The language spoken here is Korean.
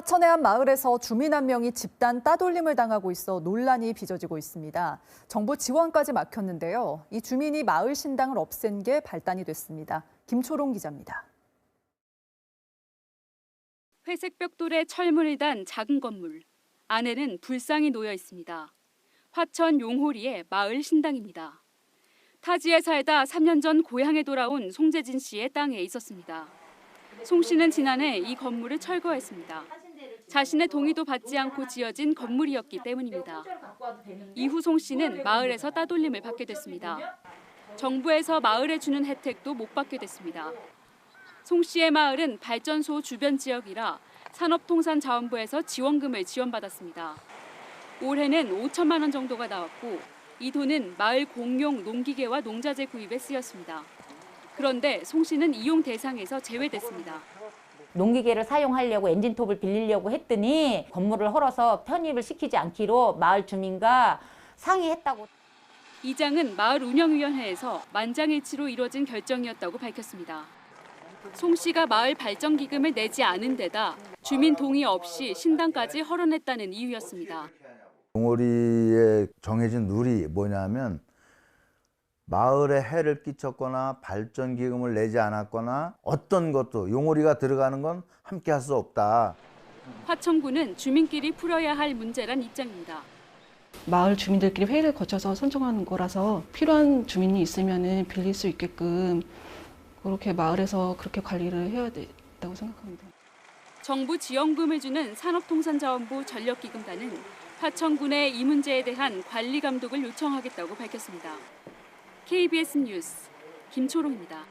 화천의 한 마을에서 주민 한 명이 집단 따돌림을 당하고 있어 논란이 빚어지고 있습니다. 정부 지원까지 막혔는데요. 이 주민이 마을 신당을 없앤 게 발단이 됐습니다. 김초롱 기자입니다. 회색 벽돌에 철문을 단 작은 건물. 안에는 불상이 놓여 있습니다. 화천 용호리의 마을 신당입니다. 타지에 살다 3년 전 고향에 돌아온 송재진 씨의 땅에 있었습니다. 송 씨는 지난해 이 건물을 철거했습니다. 자신의 동의도 받지 않고 지어진 건물이었기 때문입니다. 이후 송 씨는 마을에서 따돌림을 받게 됐습니다. 정부에서 마을에 주는 혜택도 못 받게 됐습니다. 송 씨의 마을은 발전소 주변 지역이라 산업통상자원부에서 지원금을 지원받았습니다. 올해는 5천만 원 정도가 나왔고 이 돈은 마을 공용 농기계와 농자재 구입에 쓰였습니다. 그런데 송 씨는 이용 대상에서 제외됐습니다. 농기계를 사용하려고 엔진톱을 빌리려고 했더니 건물을 헐어서 편입을 시키지 않기로 마을 주민과 상의했다고. 이장은 마을 운영위원회에서 만장일치로 이뤄진 결정이었다고 밝혔습니다. 송 씨가 마을 발전 기금을 내지 않은 데다 주민 동의 없이 신당까지 헐어냈다는 이유였습니다. 용오리에 정해진 룰이 뭐냐면 마을에 해를 끼쳤거나 발전 기금을 내지 않았거나 어떤 것도 용오리가 들어가는 건 함께 할 수 없다. 화천구는 주민끼리 풀어야 할 문제란 입장입니다. 마을 주민들끼리 회의를 거쳐서 선정하는 거라서 필요한 주민이 있으면 빌릴 수 있게끔 그렇게 마을에서 그렇게 관리를 해야 된다고 생각합니다. 정부 지원금을 주는 산업통상자원부 전력기금단은 화천군의 이 문제에 대한 관리 감독을 요청하겠다고 밝혔습니다. KBS 뉴스 김초롱입니다.